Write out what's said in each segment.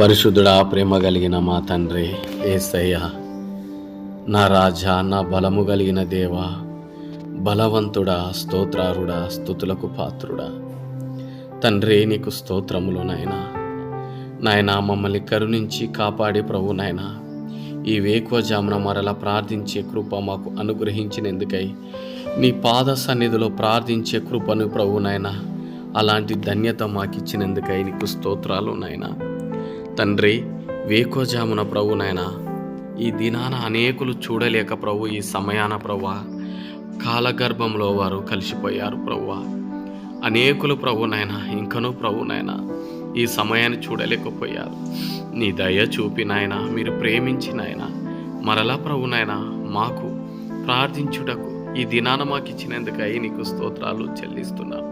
పరిశుద్ధుడా ప్రేమ కలిగిన మా తండ్రి ఏసయ్య. నా రాజా నా బలము కలిగిన దేవా బలవంతుడా స్తోత్రారుడా స్థుతులకు పాత్రుడా. తండ్రి నీకు స్తోత్రములు నాయనా. నాయనా మమ్మల్ని కరుణించి కాపాడి ప్రభు నాయనా. ఈ వేకువజామున మరలా ప్రార్థించే కృప మాకు అనుగ్రహించినందుకై నీ పాద సన్నిధిలో ప్రార్థించే కృపను ప్రభు నాయన అలాంటి ధన్యత మాకిచ్చినందుకై నీకు స్తోత్రాలు నాయనా. తండ్రి వేకోజామున ప్రభు నాయన ఈ దినాన అనేకులు చూడలేక ప్రభు ఈ సమయాన ప్రభు కాలగర్భంలో వారు కలిసిపోయారు ప్రభు. అనేకులు ప్రభు నాయన ఇంకనూ ప్రభు ఈ సమయాన్ని చూడలేకపోయారు. నీ దయ చూపినాయన మీరు ప్రేమించినాయన మరలా ప్రభు మాకు ప్రార్థించుటకు ఈ దినాన మాకు ఇచ్చినందుకై నీకు స్తోత్రాలు చెల్లిస్తున్నాను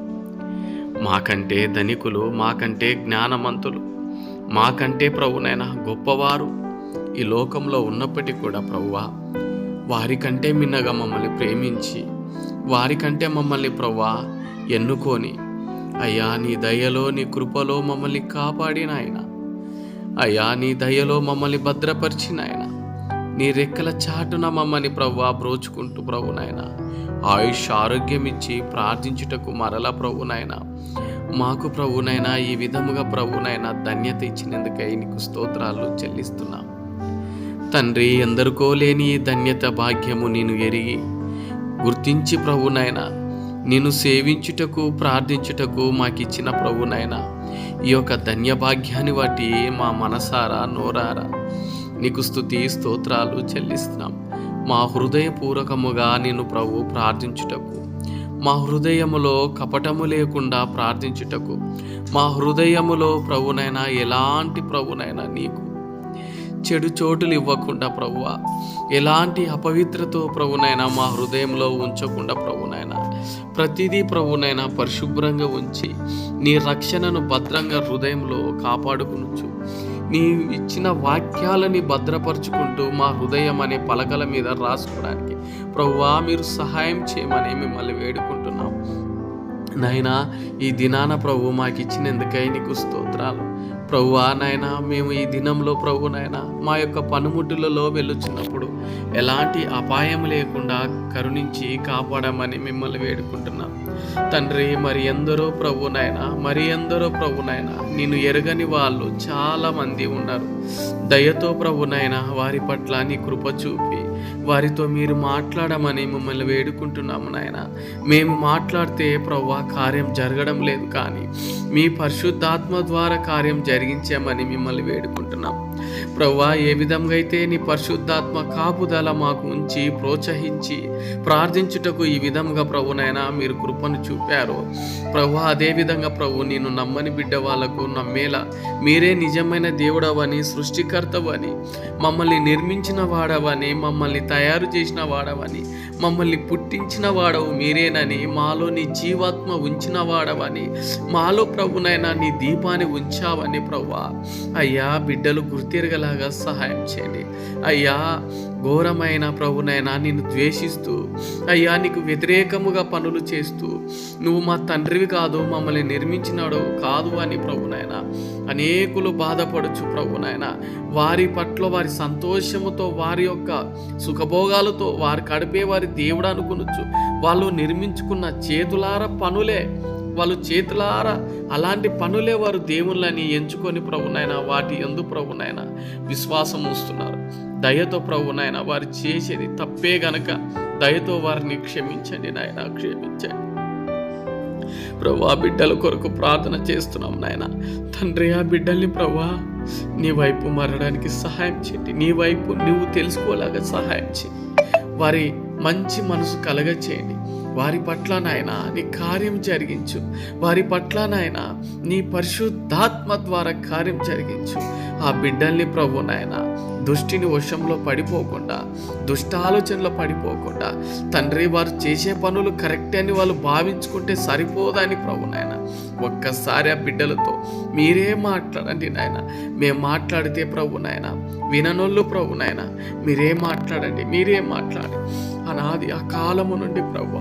మాకంటే ధనికులు మాకంటే జ్ఞానమంతులు మాకంటే ప్రభునైనా గొప్పవారు. ఈ లోకంలో ఉన్నప్పటికీ కూడా ప్రభువా వారికంటే మిన్నగా మమ్మల్ని ప్రేమించి వారికంటే మమ్మల్ని ప్రభువా ఎన్నుకొని అయ్యా నీ దయలో నీ కృపలో మమ్మల్ని కాపాడిన ఆయన అయ్యా నీ దయలో మమ్మల్ని భద్రపరిచిన ఆయన నీ రెక్కల చాటున మమ్మల్ని ప్రవ్వా బ్రోచుకుంటూ ప్రభునైనా. ఆయుష్ ఆరోగ్యం ఇచ్చి ప్రార్థించుటకు మరలా ప్రభునైనా. మాకు ప్రభునైనా ఈ విధముగా ప్రభునైనా ధన్యత ఇచ్చినందుకై నీకు స్తోత్రాలు చెల్లిస్తున్నాం. తండ్రి ఎందరికో లేని ఈ ధన్యత భాగ్యము నేను ఎరిగి గుర్తించి ప్రభునైనా నేను సేవించుటకు ప్రార్థించుటకు మాకిచ్చిన ప్రభునైనా ఈ యొక్క ధన్య భాగ్యాన్ని మా మనసారా నోరారా నీకు స్థుతి స్తోత్రాలు చెల్లిస్తున్నాం. మా హృదయపూర్వకముగా నేను ప్రభు ప్రార్థించుటకు మా హృదయములో కపటము లేకుండా ప్రార్థించుటకు. మా హృదయములో ప్రభునైనా ఎలాంటి ప్రభునైనా నీకు. చెడు చోటులు ఇవ్వకుండా ప్రభువ ఎలాంటి అపవిత్రతో ప్రభునైనా మా హృదయంలో ఉంచకుండా ప్రభునైనా ప్రతిదీ ప్రభునైనా పరిశుభ్రంగా ఉంచి నీ రక్షణను భద్రంగా హృదయంలో కాపాడుకునుచు. నీవు ఇచ్చిన వాక్యాలని భద్రపరుచుకుంటూ మా హృదయం అనే పలకల మీద రాసుకోవడానికి. ప్రభువా మీరు సహాయం చేయమని మిమ్మల్ని వేడుకుంటున్నాం. నాయనా ఈ దినాన ప్రభు మాకు ఇచ్చినందుకై నీకు స్తోత్రాలు. ప్రభువా నాయన మేము ఈ దినంలో ప్రభు నాయన మా యొక్క పనుముట్టులలో వెళ్ళుచున్నప్పుడు ఎలాంటి అపాయం లేకుండా కరుణించి కాపాడమని మిమ్మల్ని వేడుకుంటున్నాం. తండ్రి మరి ఎందరో ప్రభు మరి ఎందరో ప్రభు నాయన నేను ఎరగని వాళ్ళు చాలా మంది ఉన్నారు. దయతో ప్రభు వారి పట్ల నీ కృప చూపి. వారితో మీరు మాట్లాడమని మిమ్మల్ని వేడుకుంటున్నాము నాయన. మేము మాట్లాడితే ప్రవ్వా కార్యం జరగడం లేదు కానీ మీ పరిశుద్ధాత్మ ద్వారా కార్యం జరిగించామని మిమ్మల్ని వేడుకుంటున్నాం. ప్రవ్వా ఏ విధంగా అయితే నీ పరిశుద్ధాత్మ కాపుదల మాకు ఉంచి ప్రోత్సహించి ప్రార్థించుటకు ఈ విధంగా ప్రభునైనా మీరు కృపను చూపారు. ప్రభు అదేవిధంగా ప్రభు నేను నమ్మని బిడ్డ వాళ్ళకు నమ్మేలా మీరే నిజమైన దేవుడవని సృష్టికర్తవని మమ్మల్ని నిర్మించిన వాడవని మమ్మల్ని తయారు చేసిన వాడవని మమ్మల్ని పుట్టించిన వాడవు మీరేనని మాలో నీ జీవాత్మ ఉంచిన వాడవని మాలో ప్రభునైనా నీ దీపాన్ని ఉంచావని ప్రభా అయ్యా బిడ్డలు గుర్తిరగలాగా సహాయం చేయండి. అయ్యా ఘోరమైన ప్రభునైనా నిన్ను ద్వేషిస్తూ అయ్యా నీకు వ్యతిరేకముగా పనులు చేస్తూ నువ్వు మా తండ్రివి కాదు మమ్మల్ని నిర్మించినాడు కాదు అని ప్రభునైనా. అనేకులు బాధపడచ్చు ప్రభునైన. వారి పట్ల వారి సంతోషముతో వారి యొక్క సుఖభోగాలతో వారు కడిపే వారి దేవుడు అనుకునొచ్చు వాళ్ళు నిర్మించుకున్న చేతులార పనులే. వాళ్ళు చేతులారా అలాంటి పనులే వారు దేవుళ్ళని ఎంచుకొని ప్రభునైనా వాటి ఎందు ప్రభునైనా విశ్వాసం వస్తున్నారు దయతో ప్రభునైనా వారు చేసేది తప్పే గనక. దయతో వారిని క్షమించండి నాయన క్షమించండి. ప్రభా బిడ్డల కొరకు ప్రార్థన చేస్తున్నాం నాయన. తండ్రి ఆ బిడ్డల్ని ప్రభా నీ వైపు మరడానికి సహాయం చేయండి. నీ వైపు నువ్వు తెలుసుకోలేక సహాయం చేయండి వారి మంచి మనసు కలగ చేయండి వారి పట్ల నాయన నీ కార్యం జరిగించు. వారి పట్ల నాయన నీ పరిశుద్ధాత్మ ద్వారా కార్యం జరిగించు. ఆ బిడ్డల్ని ప్రభు నాయన దుష్టిని వశంలో పడిపోకుండా దుష్ట ఆలోచనలో పడిపోకుండా తండ్రి వారు చేసే పనులు కరెక్ట్ అని వాళ్ళు భావించుకుంటే సరిపోదని ప్రభు నాయన. ఒక్కసారి ఆ బిడ్డలతో మీరే మాట్లాడండి నాయన. మేము మాట్లాడితే ప్రభు నాయన విననోళ్ళు ప్రభు నాయన మీరే మాట్లాడండి మీరే మాట్లాడండి. అనాది ఆ కాలము నుండి ప్రభు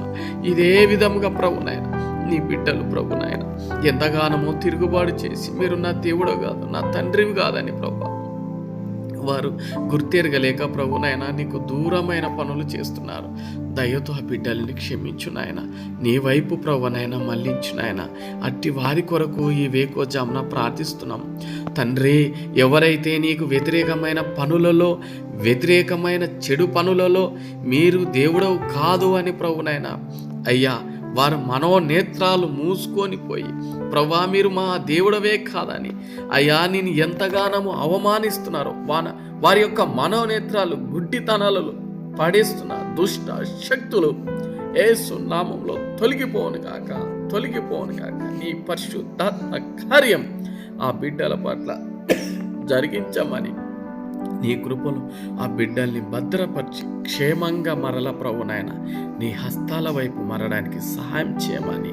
ఇదే విధముగా ప్రభు నాయన. నీ బిడ్డలు ప్రభు నాయన. ఎంతగానో తిరుగుబాటు చేసి మీరు నా దేవుడు కాదు నా తండ్రివి కాదని ప్రభా వారు గుర్తెరగలేక ప్రభు నాయన నీకు దూరమైన పనులు చేస్తున్నారు. దయతో ఆ బిడ్డల్ని క్షమించు నాయన. నీ వైపు ప్రభునైన మళ్ళించు నాయన. అట్టి వారి కొరకు ఈ వేకోజామున ప్రార్థిస్తున్నాం. తండ్రి ఎవరైతే నీకు వ్యతిరేకమైన పనులలో వ్యతిరేకమైన చెడు పనులలో మీరు దేవుడవు కాదు అని ప్రభునైనా అయ్యా వారు మనోనేత్రాలు మూసుకొని పోయి ప్రభా మీరు మా దేవుడవే కాదని. అయ్యా నేను ఎంతగానో అవమానిస్తున్నారు వాన వారి యొక్క మనోనేత్రాలు గుడ్డితనాలలో పడేస్తున్న దుష్ట శక్తులు ఏసు నామంలో తొలగిపోను కాక తొలగిపోను కాక నీ పరిశుద్ధాత్మ కార్యం ఆ బిడ్డల పట్ల జరిగించమని నీ కృపలు ఆ బిడ్డల్ని భద్రపరిచి క్షేమంగా మరల ప్రభు నాయన నీ హస్తాల వైపు మరడానికి సహాయం చేయమని.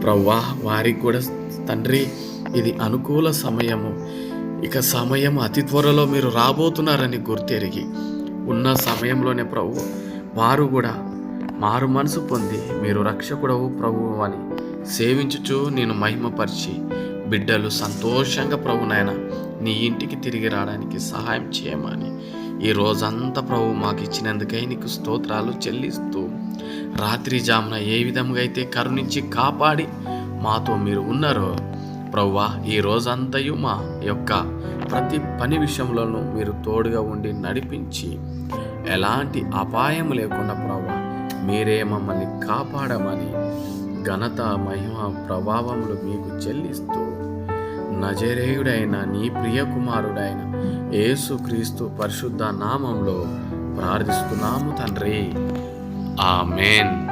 ప్రవ్వా వారికి కూడా తండ్రి ఇది అనుకూల సమయము. ఇక సమయం అతి త్వరలో మీరు రాబోతున్నారని గుర్తెరిగి ఉన్న సమయంలోనే ప్రభు వారు కూడా మారు మనసు పొంది మీరు రక్షకుడవు ప్రభువు అని సేవించుచు నేను మహిమపరిచి బిడ్డలు సంతోషంగా ప్రభు నాయన నీ ఇంటికి తిరిగి రావడానికి సహాయం చేయమని. ఈ రోజంతా ప్రభు మాకు ఇచ్చినందుకై నీకు స్తోత్రాలు చెల్లిస్తూ రాత్రి జామున ఏ విధంగా అయితే కరుణించి కాపాడి మాతో మీరు ఉన్నారో ప్రవ్వా ఈ రోజంతయు మా యొక్క ప్రతి పని విషయంలోనూ మీరు తోడుగా ఉండి నడిపించి ఎలాంటి అపాయం లేకుండా ప్రవ్వా మీరే మమ్మల్ని కాపాడమని ఘనత మహిమ ప్రభావములు మీకు చెల్లిస్తూ నజరేయుడైన నీ ప్రియ కుమారుడైన యేసుక్రీస్తు పరిశుద్ధ నామంలో ప్రార్థిస్తున్నాము తండ్రి. ఆమెన్.